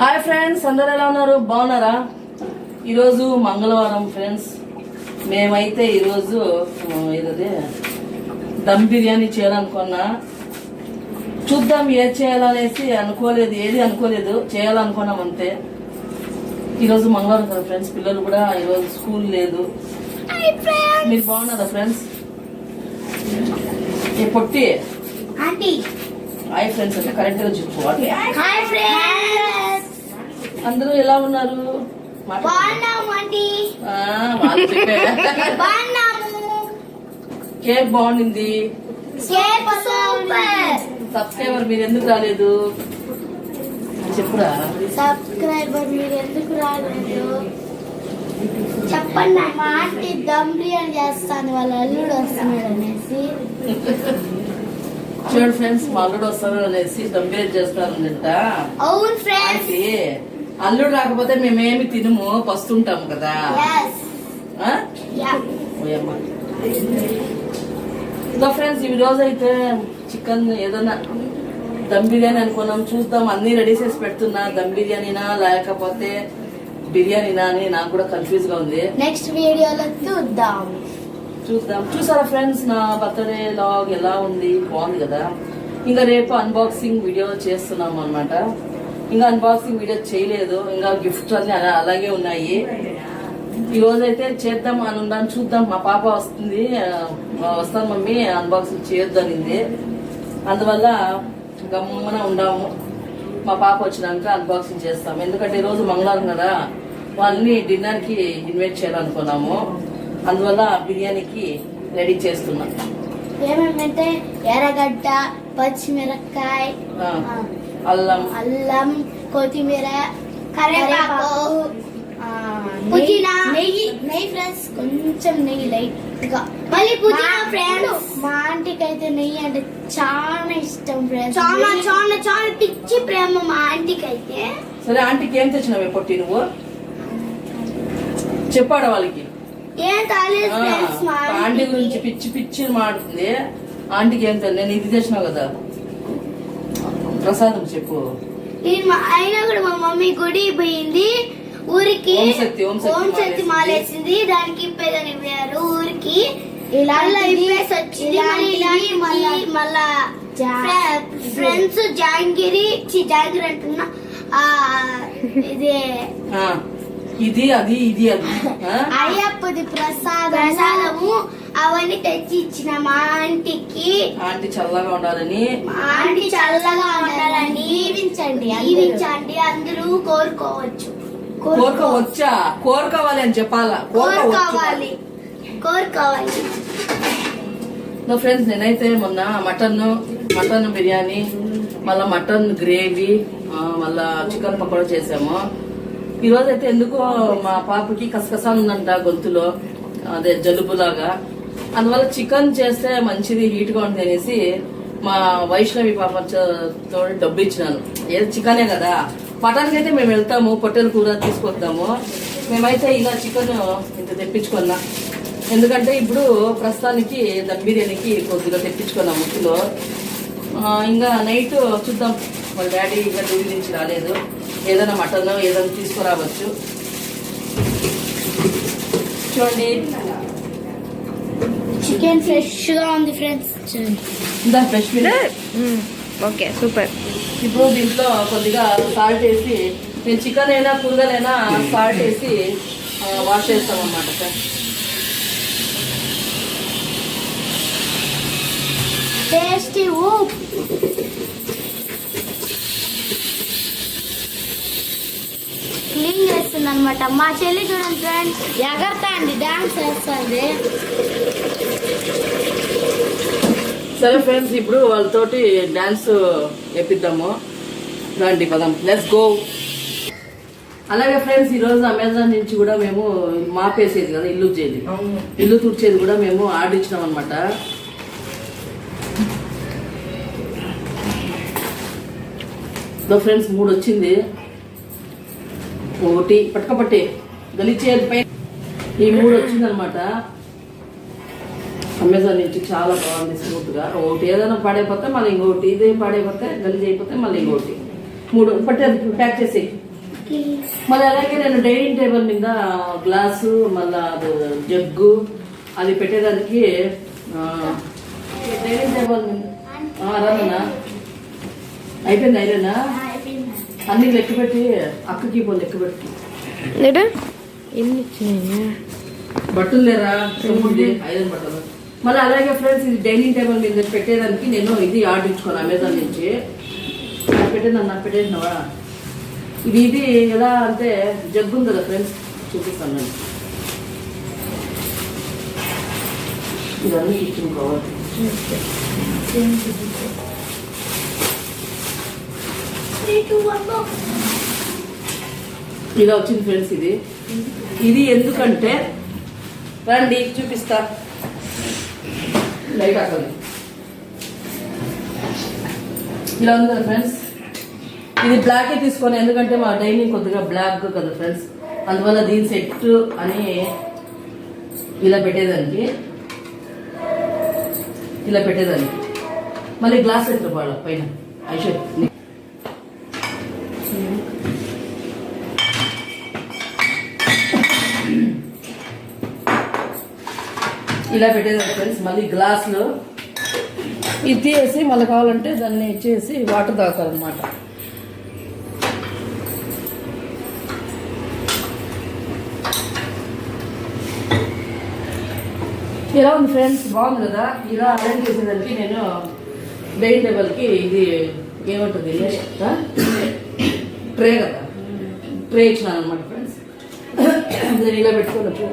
Hi friends అందరు ఎలా ఉన్నారు? బాగున్నారా? ఈరోజు మంగళవారం ఫ్రెండ్స్ మేమైతే ఈరోజు ఏదది? దమ్ బిర్యానీ చేయాలనుకున్నా. చూద్దాం ఏది చేయాలనేసి అనుకోలేదు. ఏది అనుకోలేదు. చేయాలనుకున్నాం అంతే. ఈరోజు మంగళవారం కదా ఫ్రెండ్స్ పిల్లలు కూడా ఈరోజు స్కూల్ లేదు. మీరు బాగున్నారా ఫ్రెండ్స్ ఏ పొట్టి? హాయ్ ఫ్రెండ్స్ అంటే కరెక్ట్గా చెప్పుకోవాలి అందరూ ఎలా ఉన్నారు? కేక్ బాగుండింది. సూపర్. సబ్స్క్రైబర్ మీరు ఎందుకు రాలేదు? చెప్పురా. సబ్స్క్రైబర్ మీరు ఎందుకు రాలేదు? చెప్పండి మా ఆంటీ దమ్ బిర్యానీ చేస్తాను వాళ్ళ అల్లుడు వస్తున్నాడు అనేసి. చూడండి ఫ్రెండ్స్ మా అల్లుడు వస్తారు అనేసి దంబేజ్ చేస్తారంట అవును ఫ్రెండ్స్. అల్లుడు రాకపోతే మేమేమి తినము పస్తుంటాము కదా. ఇంకా ఫ్రెండ్స్ ఈ రోజు అయితే చికెన్ ఏదైనా దమ్ బిర్యానీ అనుకున్నాం. చూద్దాం అన్ని రెడీ చేసి పెడుతున్నా. దమ్ బిర్యానీనా లేకపోతే బిర్యానీనా అని నాకు కూడా కన్ఫ్యూజ్గా ఉంది. నెక్స్ట్ వీడియోలో చూద్దాం. చూద్దాం. చూసారా ఫ్రెండ్స్ నా బర్త్డే లాగ్ ఎలా ఉంది? బాగుంది కదా. ఇంకా రేపు అన్బాక్సింగ్ వీడియో చేస్తున్నాం అన్నమాట. ఇంకా అన్బాక్సింగ్ వీడియో చేయలేదు. ఇంకా గిఫ్ట్ అన్ని అలా- అలాగే ఉన్నాయి. ఈ రోజు అయితే చేద్దాం అని ఉన్నాను. చూద్దాం. మా పాప వస్తుంది. వస్తాను మమ్మీ. అన్బాక్సింగ్ చేయొద్దు అనింది. అందువల్ల గమ్మున ఉండాము. మా పాప వచ్చినాక అన్బాక్సింగ్ చేస్తాం. ఎందుకంటే ఈ రోజు మంగళవారం కదా. వాళ్ళని డిన్నర్కి ఇన్వైట్ చేయాలనుకున్నాము. అందువల్ల బిర్యానీకి రెడీ చేస్తున్నాం. ఏమేమంటే ఎర్రగడ్డ పచ్చిమిరపకాయ ఆ, అల్లం. అల్లం కొత్తిమీర కరివేపాకు. పుదీనా. నెయ్యి నెయ్యి ఫ్రెండ్స్ కొంచెం నెయ్యి లైట్గా మళ్ళీ పుదీనా ఫ్రెండ్స్ మా ఆంటీకి అయితే నెయ్యి అంటే చాలా ఇష్టం ఫ్రెండ్స్. చాలా చాలా చాలా పిచ్చి ప్రేమ మా ఆంటీకి అయితే సరే ఆంటీకి ఏం తెచ్చినావే పొట్టి నువ్వు? చెప్పాడు వాళ్ళకి. ఏం తాలేదు ఫ్రెండ్స్ మా ఆంటీ గురించి ఆంటీకి పిచ్చి పిచ్చి మాడుతుంది ఆంటీకి ఏం తెలియదు నేను ఇది తెచ్చినావు కదా. ప్రసాదం చెప్పు. నేను అయినా కూడా మా మమ్మీ గుడి పోయింది. ఊరికి ఓం శక్తి, మాలేసింది. దానికి ఇప్పేదని పోయారు ఊరికి. మళ్ళా ఇప్పేసి వచ్చింది మళ్ళీ మళ్ళా మళ్ళా ఫ్రెండ్స్ జాంగిరి జాంగిరి అంటున్నా. ఆ ఇది. ఇది అది ఇది అది? అయ్యప్పది ప్రసాదం ప్రసాదము. అవన్నీ తెచ్చి ఇచ్చిన మా ఆంటీకి. ఆంటీ చల్లగా ఉండాలని. మా ఆంటీ చల్లగా ఉండాలని దీవించండి దీవించండి అందరూ కోరుకోవచ్చు. కోరిక వచ్చా కోరుకోవాలి అని చెప్పాలా. కోరుకోవాలి. కోరుకోవాలి. నా ఫ్రెండ్స్ నేనైతే మొన్న మటన్ మటన్ బిర్యానీ మళ్ళా మటన్ గ్రేవీ ఆ, మళ్ళా చికెన్ పకోడా చేసాము. ఈ రోజు అయితే ఎందుకో మా పాపకి కసకసా ఉందంట గొంతులో. అదే జలుబులాగా. అందువల్ల చికెన్ చేస్తే మంచిది హీట్గా ఉంటుంది అనేసి మా వైష్ణవి పాప తోడు డబ్బు ఇచ్చినాను. ఏది చికెనే కదా. పటానికి అయితే మేము వెళ్తాము పొట్టెల కూర తీసుకొద్దాము మేమైతే ఇలా చికెన్ ఇంత తెప్పించుకున్నా. ఎందుకంటే ఇప్పుడు ప్రస్తుతానికి దమ్ బిర్యానీకి కొద్దిగా తెప్పించుకున్నాము కిలో. ఇంకా నైట్ చూద్దాం. వాళ్ళ డాడీ ఇంకా డ్యూటీ నుంచి రాలేదు. ఏదైనా మటన్ ఏదైనా తీసుకురావచ్చు. చూడండి. చికెన్ ఫ్రెష్గా ఉంది ఫ్రెండ్స్ ఇందా ఫ్రెష్ ఓకే సూపర్. ఇప్పుడు దీంట్లో కొద్దిగా సాల్ట్ వేసి నేను చికెన్ అయినా కూరగాయలైనా సాల్ట్ వేసి వాష్ చేస్తాం అన్నమాట సార్ టేస్టీ ఊప్ క్లీన్ చేస్తుంది అనమాట మా చెల్లి చూడండి ఫ్రెండ్స్ ఎగరతా అండి డాన్స్ చేస్తుంది. సరే ఫ్రెండ్స్ ఇప్పుడు వాళ్ళతోటి డాన్స్ వేపిద్దాము. రండి పదం. లెట్స్ గో అలాగే ఫ్రెండ్స్ ఈ రోజు అమెజాన్ నుంచి కూడా మేము మాపేసేది కదా ఇల్లు చేది ఇల్లు తుడిచేది కూడా మేము ఆర్డర్ ఇచ్చినాం అనమాట ఫ్రెండ్స్ మూడు వచ్చింది ఒకటి పట్టుకపట్టి గలిచేది ఈ మూడు వచ్చింది అనమాట అమెజాన్ నుంచి చాలా బాగుంది స్మూత్గా. ఒకటి ఏదైనా పాడైపోతే మళ్ళీ ఇంకోటి ఇది పాడైపోతే గలీజ్ అయిపోతే మళ్ళీ ఇంకోటి మూడు పట్టి అది ప్యాక్ చేసి మళ్ళీ అలాగే నేను డైనింగ్ టేబుల్ మీద గ్లాసు మళ్ళా అది జగ్గు అది పెట్టేదానికి డైనింగ్ టేబుల్ మీద ఆ, అయిపోయింది అయిపోయినా అన్ని లెక్క పెట్టి అక్కకి పో లెక్క పెట్టి. ఎన్ని ఇచ్చినాయి? బట్టలు లేరా? ఐరన్ బట్టలు. మళ్ళీ అలాగే ఫ్రెండ్స్ ఇది డైనింగ్ టేబుల్ మీద పెట్టేదానికి నేను ఇది ఆర్డర్ ఇచ్చుకోను అమెజాన్ నుంచి. నాకు పెట్టేది నాకు పెట్టేసినవా? ఇది ఇది ఎలా అంటే జగ్గు ఉంది కదా ఫ్రెండ్స్ చూపిస్తాను నేను. ఇదన్నీ కిచెన్ కవర్ ఇలా వచ్చింది ఫ్రెండ్స్ ఇది. ఇది ఎందుకంటే రండి చూపిస్తా. లైట్ అక్కడ ఇలా ఉంది కదా ఫ్రెండ్స్ ఇది బ్లాకే తీసుకోను ఎందుకంటే మా డైనింగ్ కొద్దిగా బ్లాక్ కదా ఫ్రెండ్స్ అందువల్ల దీని సెట్ అని ఇలా పెట్టేదానికి. ఇలా పెట్టేదానికి. మళ్ళీ గ్లాస్ ఎత్తు పైన. ఐషర్ ఇలా పెట్టేదాం ఫ్రెండ్స్ మళ్ళీ గ్లాసులు ఇది తీసి మళ్ళీ కావాలంటే దాన్ని ఇచ్చేసి వాటర్ తాగాలన్నమాట ఇలా ఉంది ఫ్రెండ్స్ బాగుంది కదా? ఇలా అరేంజ్ చేసేదానికి నేను డైనింగ్ టేబుల్కి ఇది ఏముంటుంది? ట్రే కదా? ట్రే ఇచ్చినాను అనమాట ఫ్రెండ్స్ నేను ఇలా పెట్టుకోవచ్చు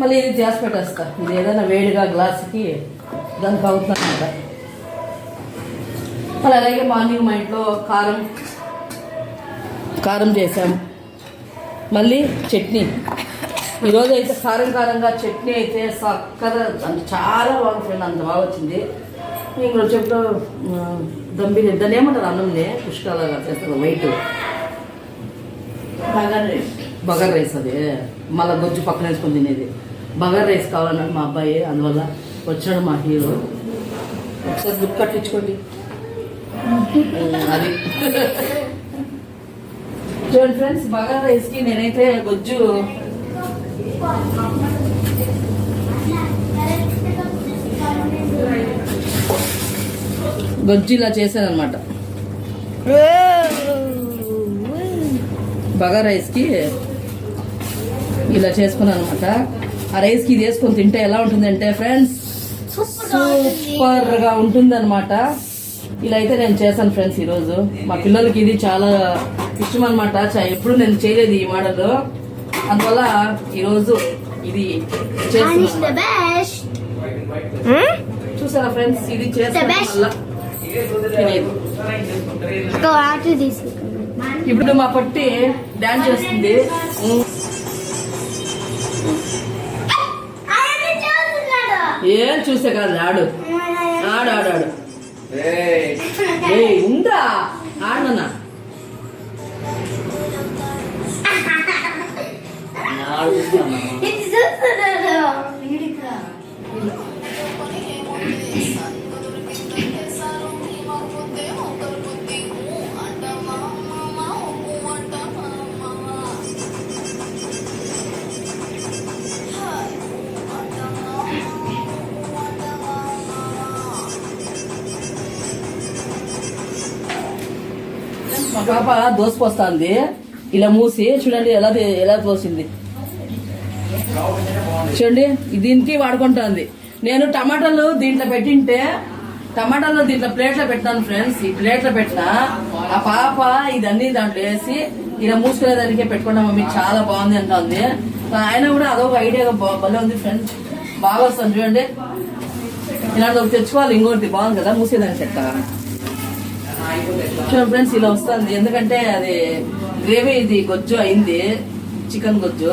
మళ్ళీ ఇది చేసి పెట్టేస్తా. ఇది ఏదైనా వేడిగా గ్లాస్కి దానికి అవుతుందన్నమాట మళ్ళీ అలాగే మార్నింగ్ మా ఇంట్లో కారం కారం చేసాం మళ్ళీ చట్నీ. ఈరోజు అయితే కారం కారంగా చట్నీ అయితే చక్కగా అంటే చాలా బాగుంది ఫ్రెండ్ అంత బాగా వచ్చింది. ఇంకో చెప్పుడు దమ్ బిర్యానీ దాన్ని ఏమంటారు? ఉంది పుష్కలాగా చేస్తారు వైట్. బగర్ రైస్ అది. మళ్ళీ గొజ్జు పక్కన వేసుకొని తినేది. బగర్ రైస్ కావాలన్నాడు మా అబ్బాయి అందువల్ల వచ్చాడు మా హీరో. ఒకసారి బుక్ కట్టించుకోండి. అది. చూడండి ఫ్రెండ్స్ బగర్ రైస్కి నేనైతే గొజ్జు గొజ్జు ఇలా చేశాను అనమాట బగా రైస్కి ఇలా చేసుకున్నాను అనమాట ఆ రైస్కి ఇది వేసుకొని తింటే ఎలా ఉంటుందంటే ఫ్రెండ్స్ సూపర్గా ఉంటుంది అనమాట ఇలా అయితే నేను చేశాను ఫ్రెండ్స్ ఈరోజు. మా పిల్లలకి ఇది చాలా ఇష్టం అనమాట ఎప్పుడు నేను చేయలేదు ఈ మోడల్. అందువల్ల ఈరోజు ఇది బెస్ట్. చూసారా ఫ్రెండ్స్? ఇది చేస్తాను ఇప్పుడు మా పట్టి డాన్స్ చేస్తుంది. ఏం చూసే కాదు ఆడు. ఆడు ఆడు ఆడు. ఉందా ఆడనా మా పాప దోశ పోస్తుంది. ఇలా మూసి చూడండి ఎలా ఎలా పోసింది చూడండి దీనికి వాడుకుంటుంది. నేను టమాటాలు దీంట్లో పెట్టింటే టమాటాలు దీంట్లో ప్లేట్లో పెట్టాను ఫ్రెండ్స్ ఈ ప్లేట్లో పెట్టిన ఆ పాప ఇదన్నీ దాంట్లో వేసి ఇలా మూసుకునేదానికే పెట్టుకున్నా. మమ్మీ చాలా బాగుంది అంటుంది. ఆయన కూడా అదొక ఐడియా భలే ఉంది ఫ్రెండ్స్. బాగా వస్తుంది చూడండి. ఇలాంటి ఒకటి తెచ్చుకోవాలి ఇంకోటి బాగుంది కదా మూసేదాన్ని చెక్క చూడండి ఫ్రెండ్స్ ఇలా వస్తుంది. ఎందుకంటే అది గ్రేవీ ఇది గొజ్జు అయింది చికెన్ గొజ్జు.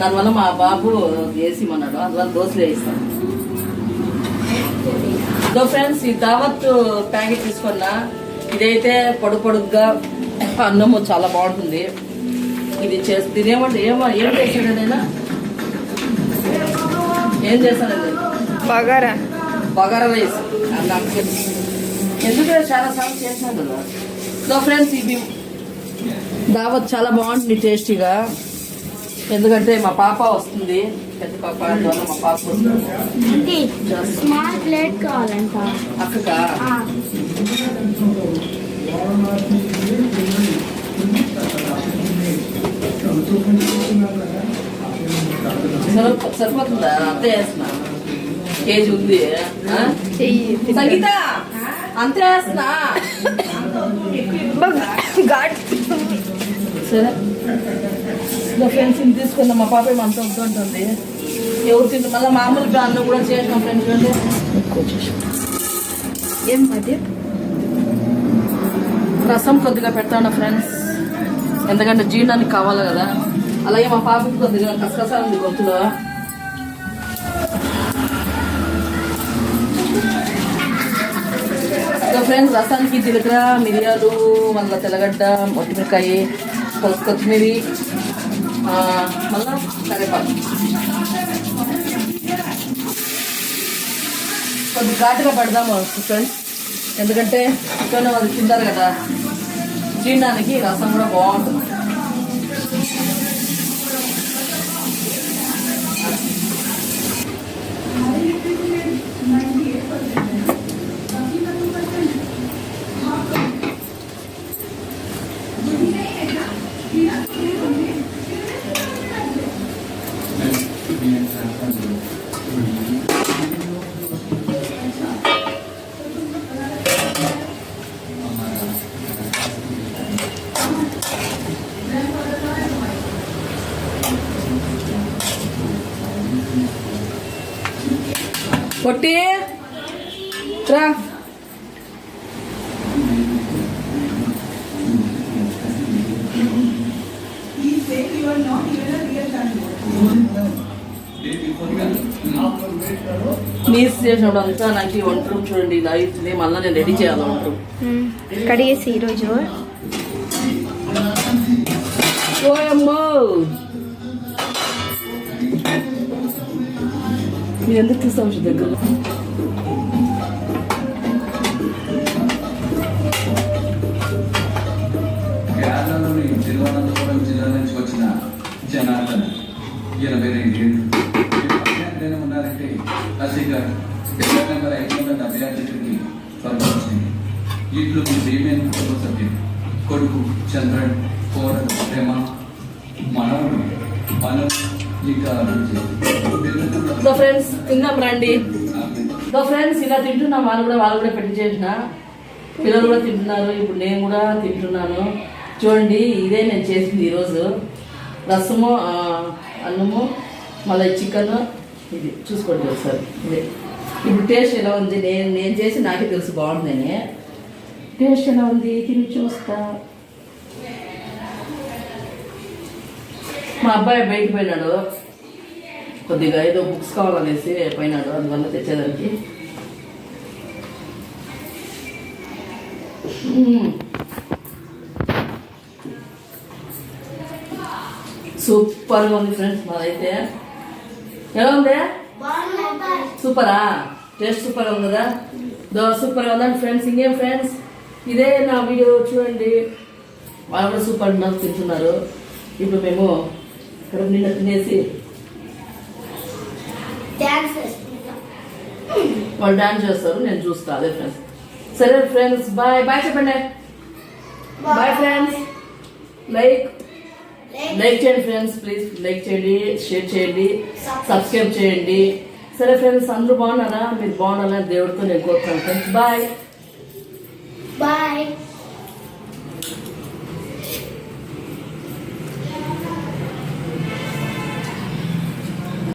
దానివల్ల మా బాబు వేసిమన్నాడు. అందువల్ల దోశలు వేయిస్తాను సో ఫ్రెండ్స్ ఈ దావత్ ప్యాకెట్ తీసుకున్నా ఇదైతే పొడు పొడుగ్గా అన్నము చాలా బాగుంటుంది. ఇది చేసి దీని ఏమంటే ఏమో ఏం చేశాడు నేను ఏం చేశాను బగారా. బగారా రైస్. నాకు ఎందుకంటే చాలా సార్లు చేశాను కదా సో ఫ్రెండ్స్ ఇది దావత్ చాలా బాగుంటుంది టేస్టీగా. ఎందుకంటే మా పాప వస్తుంది పెద్ద పాప అందువల్ల మా పాప వస్తుంది. స్మాల్ ప్లేట్ కావాలంట. సరిపోతుందా? అంతే వేస్తున్నా కేజీ ఉంది. సంగీత! అంతే వేస్తున్నా. ఘాట్ సరే. నా ఫ్రెండ్స్ ఇంటి తీసుకుందాం మా పాప ఏమంత ఉంటుంది ఎవరు తింటారు మళ్ళీ మామూలుగా అన్నం కూడా చేసినాం ఫ్రెండ్స్ అంటే ఏం అది రసం కొద్దిగా పెడతాను ఫ్రెండ్స్ ఎందుకంటే జీర్ణానికి కావాలి కదా. అలాగే మా పాపకి కొద్దిగా కసకసా ఉంది గొంతులో. సో ఫ్రెండ్స్ రసానికి జీలకర్ర మిరియాలు మళ్ళీ తెల్లగడ్డ మొట్టిమిరకాయ కొ- కొత్తిమీరి ఆ, మళ్ళా కరివేపాకు. కొద్ది ఘాటుగా పెడదాము ఫ్రెండ్స్. ఎందుకంటే చికెన్ వాళ్ళు తింటారు కదా తినడానికి రసం కూడా బాగుంటుంది. పొట్టి. రా. నీస్ చేసినప్పుడు అంతా నాకు వంట రూమ్ చూడండి ఇలా అవుతుంది మళ్ళీ నేను రెడీ చేయాలి వంట రూమ్. కడిగేసి ఈరోజు. ఓయమ్మో. మీరు ఎందుకు తీస్తావు దగ్గర కేరళలోని తిరువనంతపురం జిల్లా నుంచి వచ్చిన జనార్దన్ ఎనభై రెండేళ్ళు ఉన్నారంటే అసిగర్ ఇరవై నెంబర్ ఐదు వందల డెబ్బై ఆరు ఇట్లు మీ కుటుంబ సభ్యులు కొడుకు చంద్రన్ కోరం ప్రేమ మనవుడు మనం ఇంకా ఫ్రెండ్స్ తిందాం రండి. సో ఫ్రెండ్స్ ఇలా తింటున్నాం. వాళ్ళు కూడా వాళ్ళు కూడా పెట్టి చేసిన. పిల్లలు కూడా తింటున్నారు. ఇప్పుడు నేను కూడా తింటున్నాను. చూడండి ఇదే నేను చేసింది ఈరోజు. రసము అన్నము మళ్ళీ చికెన్ ఇది చూసుకోండి ఒకసారి. ఇదే. ఇప్పుడు టేస్ట్ ఎలా ఉంది? నేను నేను చేసి నాకే తెలుసు బాగుందని. టేస్ట్ ఎలా ఉంది? తిని చూస్తా. మా అబ్బాయి బయటకు పోయినాడు. కొద్దిగా ఏదో బుక్స్ కావాలనేసి పోయినాడు అందువల్ల తెచ్చేదానికి. సూపర్గా ఉంది ఫ్రెండ్స్ మాదైతే. ఎలా ఉంది? సూపరా? టేస్ట్ సూపర్ ఉంది కదా దోశ సూపర్గా ఉందండి ఫ్రెండ్స్ ఇంకేం ఫ్రెండ్స్? ఇదే నా వీడియో చూడండి. వాళ్ళు కూడా సూపర్ నాకు తింటున్నారు. ఇప్పుడు మేము ఇక్కడ నిన్న తినేసి డాన్స్ వాళ్ళు డాన్స్ చేస్తారు నేను చూస్తా అదే ఫ్రెండ్స్ సరే ఫ్రెండ్స్ బాయ్ బాయ్ చెప్పండి. బాయ్ ఫ్రెండ్స్ లైక్ లైక్ చేయండి ఫ్రెండ్స్ ప్లీజ్ లైక్ చేయండి షేర్ చేయండి సబ్స్క్రైబ్ చేయండి. సరే ఫ్రెండ్స్ అందరూ బాగున్నారా? మీరు బాగున్నారా? దేవుడితో నేను కోరుతాను. Friends bye bye